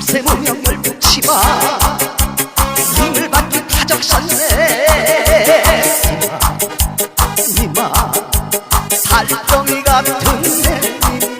글쎄 무명을 붙이마. 힘을 받기 타적선네 이마 달덩이 같은 내 님아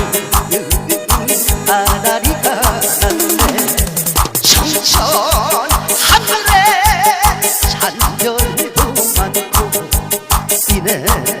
이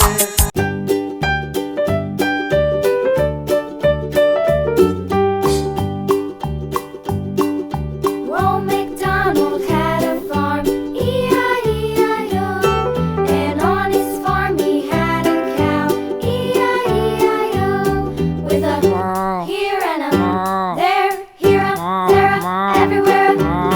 everywhere, everywhere.